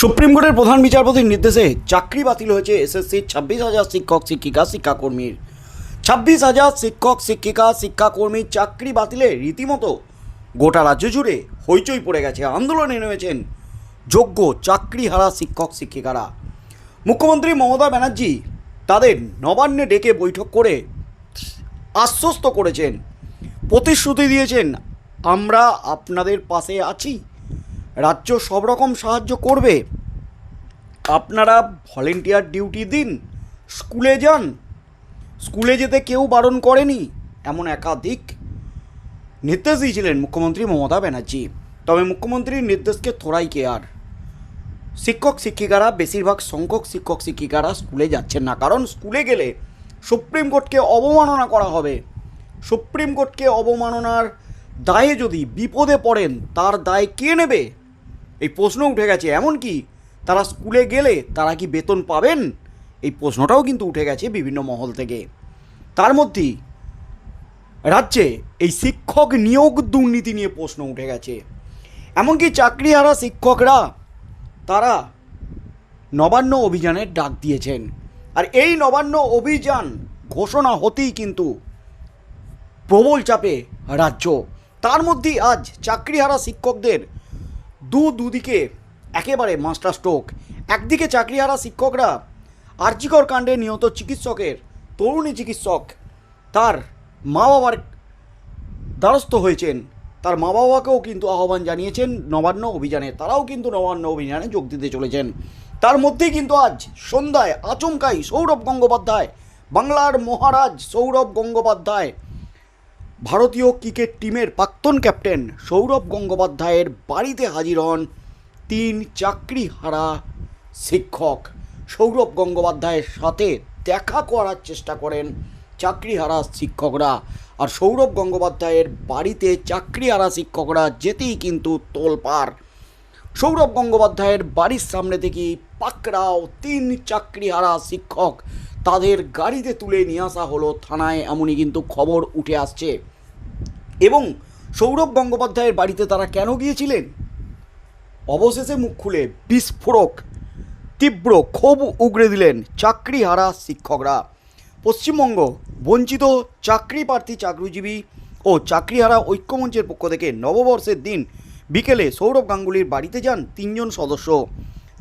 Supreme কোর্টের প্রধান বিচারপতির নির্দেশে চাকরি বাতিল হয়েছে এসএসসির ছাব্বিশ হাজার শিক্ষক, শিক্ষিকা, শিক্ষাকর্মীর। ছাব্বিশ হাজার শিক্ষক, শিক্ষিকা শিক্ষাকর্মীর চাকরি বাতিলে রীতিমতো গোটা রাজ্য জুড়ে হইচই পড়ে গেছে। আন্দোলনে নেমেছেন যোগ্য চাকরিহারা শিক্ষক, শিক্ষিকারা। মুখ্যমন্ত্রী মমতা ব্যানার্জি তাদের নবান্নে ডেকে বৈঠক করে আশ্বস্ত করেছেন। প্রতিশ্রুতি দিয়েছেন, আমরা আপনাদের পাশে আছি। রাজ্য সব রকম সাহায্য করবে। আপনারা ভলেন্টিয়ার ডিউটি দিন, স্কুলে যান। স্কুলে যেতে কেউ বারণ করেনি, এমন একাধিক নির্দেশ দিয়েছিলেন মুখ্যমন্ত্রী মমতা ব্যানার্জি। তবে মুখ্যমন্ত্রীর নির্দেশকে থোড়াই কেয়ার শিক্ষক শিক্ষিকারা, বেশিরভাগ সংখ্যক শিক্ষক শিক্ষিকারা স্কুলে যাচ্ছেন না, কারণ স্কুলে গেলে সুপ্রিম কোর্টকে অবমাননা করা হবে। সুপ্রিম কোর্টকে অবমাননার দায়ে যদি বিপদে পড়েন, তার দায় কে নেবে? এই প্রশ্ন উঠে গেছে এমনকি তারা স্কুলে গেলে তারা কি বেতন পাবেন? এই প্রশ্নটাও কিন্তু উঠে গেছে বিভিন্ন মহল থেকে। তার মধ্যেই রাজ্যে এই শিক্ষক নিয়োগ দুর্নীতি নিয়ে প্রশ্ন উঠে গেছে। এমনকি চাকরিহারা শিক্ষকরা তারা নবান্ন অভিযানের ডাক দিয়েছেন। আর এই নবান্ন অভিযান ঘোষণা হতেই কিন্তু প্রবল চাপে রাজ্য। তার মধ্যেই আজ চাকরিহারা শিক্ষকদের দু দুদিকে একেবারে মাস্টার স্ট্রোক। একদিকে চাকরিহারা শিক্ষকরা আর্যিকর কাণ্ডে নিহত চিকিৎসকের তরুণী চিকিৎসক, তার মা বাবার দ্বারস্থ হয়েছেন। তার মা বাবাকেও কিন্তু আহ্বান জানিয়েছেন নবান্ন অভিযানে। তারাও কিন্তু নবান্ন অভিযানে যোগ দিতে চলেছেন। তার মধ্যেই কিন্তু আজ সন্ধ্যায় আচমকাই সৌরভ গঙ্গোপাধ্যায়, বাংলার মহারাজ সৌরভ গঙ্গোপাধ্যায় ভারতীয় ক্রিকেট টিমের প্রাক্তন ক্যাপ্টেন সৌরভ গঙ্গোপাধ্যায়ের বাড়িতে হাজির হন তিন চাকরি হারা শিক্ষক। সৌরভ গঙ্গোপাধ্যায়ের সাথে দেখা করার চেষ্টা করেন চাকরিহারা শিক্ষকরা। আর সৌরভ গঙ্গোপাধ্যায়ের বাড়িতে চাকরিহারা শিক্ষকরা যেতেই কিন্তু তোলপাড়। সৌরভ গঙ্গোপাধ্যায়ের বাড়ির সামনে থেকে পাকড়াও তিন চাকরিহারা শিক্ষক তাদের গাড়িতে তুলে নিয়ে আসা হলো থানায়, এমনই কিন্তু খবর উঠে আসছে। এবং সৌরভ গঙ্গোপাধ্যায়ের বাড়িতে তারা কেন গিয়েছিলেন? অবশেষে মুখ খুলে বিস্ফোরক, তীব্র ক্ষোভ উগড়ে দিলেন চাকরিহারা শিক্ষকরা। পশ্চিমবঙ্গ বঞ্চিত চাকরি প্রার্থী চাকরিজীবী ও চাকরিহারা ঐক্যমঞ্চের পক্ষ থেকে নববর্ষের দিন বিকেলে সৌরভ গাঙ্গুলির বাড়িতে যান তিনজন সদস্য।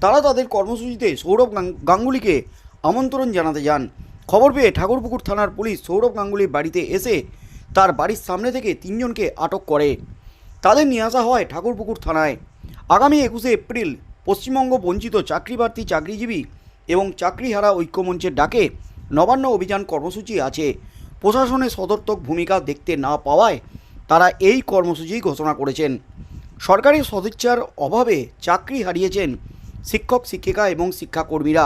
তারা তাদের কর্মসূচিতে সৌরভ গাঙ্গুলিকে আমন্ত্রণ জানাতে যান। খবর পেয়ে ঠাকুরপুকুর থানার পুলিশ সৌরভ গাঙ্গুলির বাড়িতে এসে তার বাড়ির সামনে থেকে তিনজনকে আটক করে। তাদের নিয়ে আসা হয় ঠাকুরপুকুর থানায়। আগামী একুশে এপ্রিল পশ্চিমবঙ্গ বঞ্চিত চাকরিপ্রার্থী, চাকরিজীবী এবং চাকরিহারা ঐক্যমঞ্চের ডাকে নবান্ন অভিযান কর্মসূচি আছে। প্রশাসনের সদর্থক ভূমিকা দেখতে না পাওয়ায় তারা এই কর্মসূচি ঘোষণা করেছেন। সরকারি সদিচ্ছার অভাবে চাকরি হারিয়েছেন শিক্ষক, শিক্ষিকা এবং শিক্ষাকর্মীরা।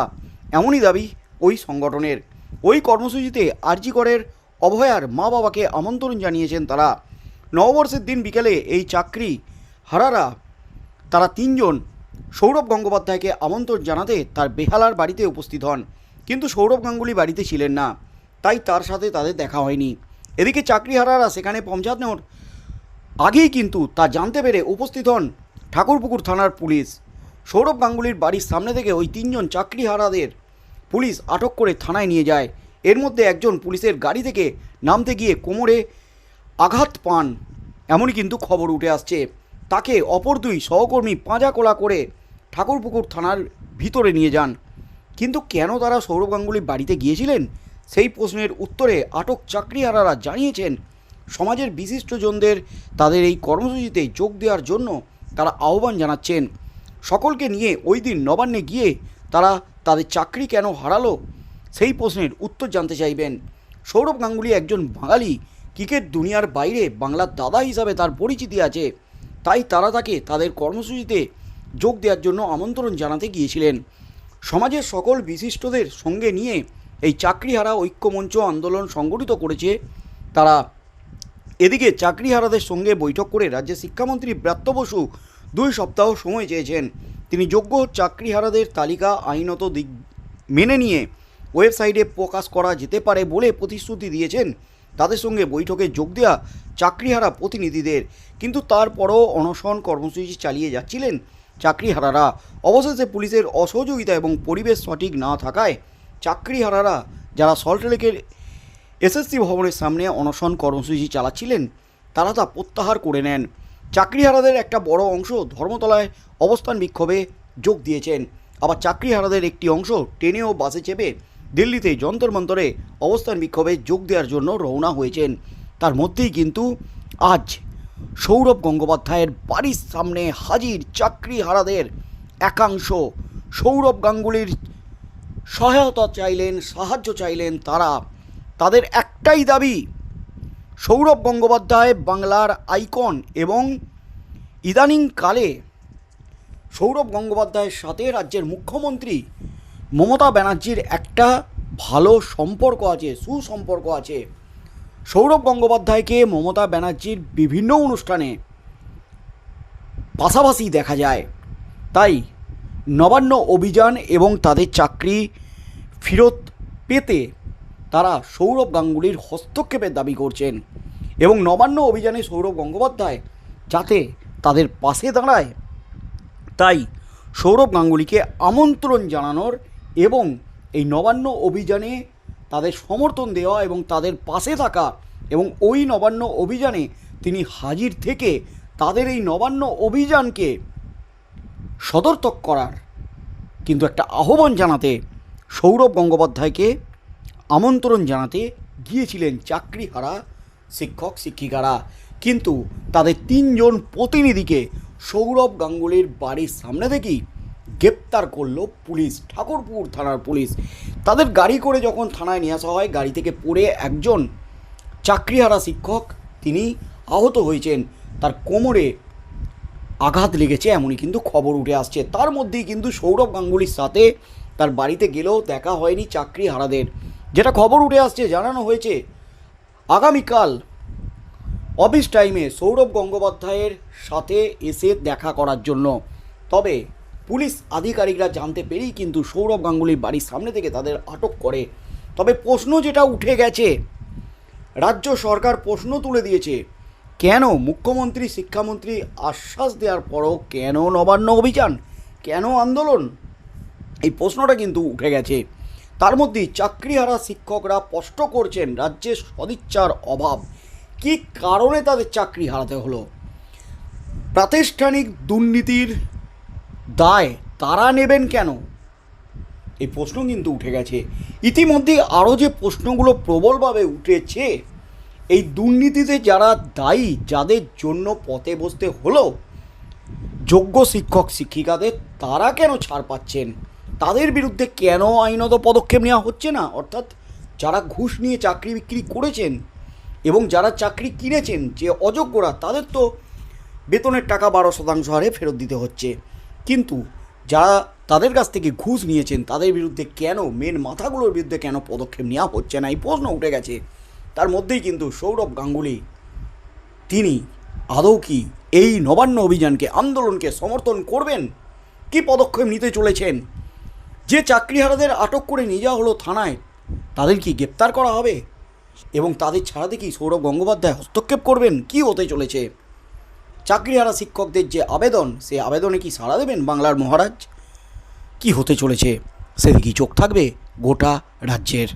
এমনই দাবি ওই সংগঠনের। ওই কর্মসূচিতে আরজিকরের অভয়ার মা বাবাকে আমন্ত্রণ জানিয়েছেন তারা। নববর্ষের দিন বিকেলে এই চাকরি হারারা তারা তিনজন সৌরভ গঙ্গোপাধ্যায়কে আমন্ত্রণ জানাতে তার বেহালার বাড়িতে উপস্থিত হন। কিন্তু সৌরভ গাঙ্গুলি বাড়িতে ছিলেন না, তাই তার সাথে তাদের দেখা হয়নি। এদিকে চাকরিহারারা সেখানে পৌঁছানোর আগেই কিন্তু তা জানতে পেরে উপস্থিত হন ঠাকুরপুকুর থানার পুলিশ। সৌরভ গাঙ্গুলির বাড়ির সামনে থেকে ওই তিনজন চাকরিহারাদের পুলিশ আটক করে থানায় নিয়ে যায়। এর মধ্যে একজন পুলিশের গাড়ি থেকে নামতে গিয়ে কোমরে আঘাত পান। এমনই কিন্তু খবর উঠে আসছে। তাকে অপর দুই সহকর্মী পাঁজা কোলা করে ঠাকুরপুকুর থানার ভিতরে নিয়ে যান। কিন্তু কেন তারা সৌরভ গাঙ্গুলির বাড়িতে গিয়েছিলেন? সেই প্রশ্নের উত্তরে আটক চাকরিহারারা জানিয়েছেন, সমাজের বিশিষ্টজনদের তাদের এই কর্মসূচিতে যোগ দেওয়ার জন্য তারা আহ্বান জানাচ্ছেন। সকলকে নিয়ে ওই দিন নবান্নে গিয়ে তারা তাদের চাকরি কেন হারালো? সেই প্রশ্নের উত্তর জানতে চাইবেন। সৌরভ গাঙ্গুলি একজন বাঙালি। ক্রিকেট দুনিয়ার বাইরে বাংলার দাদা হিসাবে তার পরিচিতি আছে। তাই তারা তাকে তাদের কর্মসূচিতে যোগ দেওয়ার জন্য আমন্ত্রণ জানাতে গিয়েছিলেন। সমাজের সকল বিশিষ্টদের সঙ্গে নিয়ে এই চাকরিহারা ঐক্যমঞ্চ আন্দোলন সংগঠিত করেছে তারা। এদিকে চাকরিহারাদের সঙ্গে বৈঠক করে রাজ্যের শিক্ষামন্ত্রী ব্রাত্য বসু দুই সপ্তাহ সময় চেয়েছেন। তিনি যোগ্য চাকরিহারাদের তালিকা আইনত দিক মেনে নিয়ে ওয়েবসাইটে প্রকাশ করা যেতে পারে বলে প্রতিশ্রুতি দিয়েছেন। তাদের সঙ্গে বৈঠকে যোগ দেওয়া চাকরিহারা প্রতিনিধিদের। কিন্তু তারপরও অনশন কর্মসূচি চালিয়ে যাচ্ছিলেন চাকরিহারারা। অবশেষে পুলিশের অসহযোগিতা এবং পরিবেশ সঠিক না থাকায় চাকরিহারারা, যারা সল্টলেকের এসএসসি ভবনের সামনে অনশন কর্মসূচি চালাচ্ছিলেন, তারা তা প্রত্যাহার করে নেন। চাকরিহারাদের একটা বড় অংশ ধর্মতলায় অবস্থান বিক্ষোভে যোগ দিয়েছেন। আবার চাকরিহারাদের একটি অংশ ট্রেনে ও বাসে চেপে দিল্লিতে যন্তর মন্তরে অবস্থান বিক্ষোভে যোগ দেওয়ার জন্য রওনা হয়েছেন। তার মধ্যেই কিন্তু আজ সৌরভ গঙ্গোপাধ্যায়ের বাড়ির সামনে হাজির চাকরিহারাদের একাংশ। সৌরভ গাঙ্গুলির সহায়তা চাইলেন, সাহায্য চাইলেন তারা। তাদের একটাই দাবি, সৌরভ গঙ্গোপাধ্যায় বাংলার আইকন এবং ইদানিংকালে সৌরভ গঙ্গোপাধ্যায়ের সাথে রাজ্যের মুখ্যমন্ত্রী মমতা ব্যানার্জির একটা ভালো সম্পর্ক আছে, সুসম্পর্ক আছে। সৌরভ গঙ্গোপাধ্যায়কে মমতা ব্যানার্জির বিভিন্ন অনুষ্ঠানে পাশাপাশি দেখা যায়। তাই নবান্ন অভিযান এবং তাদের চাকরি ফেরত পেতে তারা সৌরভ গাঙ্গুলির হস্তক্ষেপের দাবি করছেন এবং নবান্ন অভিযানে সৌরভ গঙ্গোপাধ্যায় যাতে তাদের পাশে দাঁড়ায়। তাই সৌরভ গাঙ্গুলিকে আমন্ত্রণ জানানোর এবং এই নবান্ন অভিযানে তাদের সমর্থন দেওয়া এবং তাদের পাশে থাকা এবং ওই নবান্ন অভিযানে তিনি হাজির থেকে তাদের এই নবান্ন অভিযানকে সদর্থক করার কিন্তু একটা আহ্বান জানাতে, সৌরভ গঙ্গোপাধ্যায়কে আমন্ত্রণ জানাতে গিয়েছিলেন চাকরিহারা শিক্ষক, শিক্ষিকারা। কিন্তু তাদের তিনজন প্রতিনিধিকে সৌরভ গাঙ্গুলির বাড়ির সামনে থেকেই গ্রেপ্তার করল পুলিশ। ঠাকুরপুর থানার পুলিশ। তাদের গাড়ি করে যখন থানায় নিয়ে আসা হয়, গাড়ি থেকে পড়ে একজন চাকরিহারা শিক্ষক, তিনি আহত হয়েছেন। তার কোমরে আঘাত লেগেছে এমনই কিন্তু খবর উঠে আসছে। তার মধ্যেই কিন্তু সৌরভ গাঙ্গুলির সাথে তার বাড়িতে গেলেও দেখা হয়নি চাকরি হারাদের যেটা খবর উঠে আসছে, জানানো হয়েছে, আগামীকাল অফিস টাইমে সৌরভ গঙ্গোপাধ্যায়ের সাথে এসে দেখা করার জন্য। তবে পুলিশ আধিকারিকরা জানতে পেরেই কিন্তু সৌরভ গাঙ্গুলির বাড়ির সামনে থেকে তাদের আটক করে। তবে প্রশ্ন যেটা উঠে গেছে, রাজ্য সরকার প্রশ্ন তুলে দিয়েছে, কেন মুখ্যমন্ত্রী, শিক্ষামন্ত্রী আশ্বাস দেওয়ার পরও কেন নবান্ন অভিযান? কেন আন্দোলন? এই প্রশ্নটা কিন্তু উঠে গেছে। তার মধ্যেই চাকরিহারা শিক্ষকরা স্পষ্ট করছেন রাজ্যের সদিচ্ছার অভাব। কী কারণে তাদের চাকরি হারাতে হলো? প্রাতিষ্ঠানিক দুর্নীতির দায় তারা নেবেন কেন? এই প্রশ্ন কিন্তু উঠে গেছে। ইতিমধ্যে আরও যে প্রশ্নগুলো প্রবলভাবে উঠেছে, এই দুর্নীতিতে যারা দায়ী, যাদের জন্য পথে বসতে হলো, যোগ্য শিক্ষক, শিক্ষিকাদের তারা কেন ছাড় পাচ্ছেন? তাদের বিরুদ্ধে কেন আইনত পদক্ষেপ নেওয়া হচ্ছে না? অর্থাৎ যারা ঘুষ নিয়ে চাকরি বিক্রি করেছেন এবং যারা চাকরি কিনেছেন যে অযোগ্যরা, তাদের তো বেতনের টাকা বারো শতাংশ হারে ফেরত দিতে হচ্ছে। কিন্তু যারা তাদের কাছ থেকে ঘুষ নিয়েছেন, তাদের বিরুদ্ধে কেন মেন মাথাগুলোর বিরুদ্ধে কেন পদক্ষেপ নেওয়া হচ্ছে না? এই প্রশ্ন উঠে গেছে। তার মধ্যেই কিন্তু সৌরভ গাঙ্গুলি, তিনি আদৌ কি এই নবান্ন অভিযানকে, আন্দোলনকে সমর্থন করবেন? কি পদক্ষেপ নিতে চলেছেন? যে চাকরিহারাদের আটক করে নিয়ে যাওয়া হলো থানায়, তাদের কি গ্রেপ্তার করা হবে? এবং তাদের ছাড়াতে কি সৌরভ গঙ্গোপাধ্যায় হস্তক্ষেপ করবেন? কি হতে চলেছে? চাকরিহারা শিক্ষকদের যে আবেদন, সে আবেদনে কি সাড়া দেবেন বাংলার মহারাজ? কি হতে চলেছে? সেদিকেই চোখ থাকবে গোটা রাজ্যের?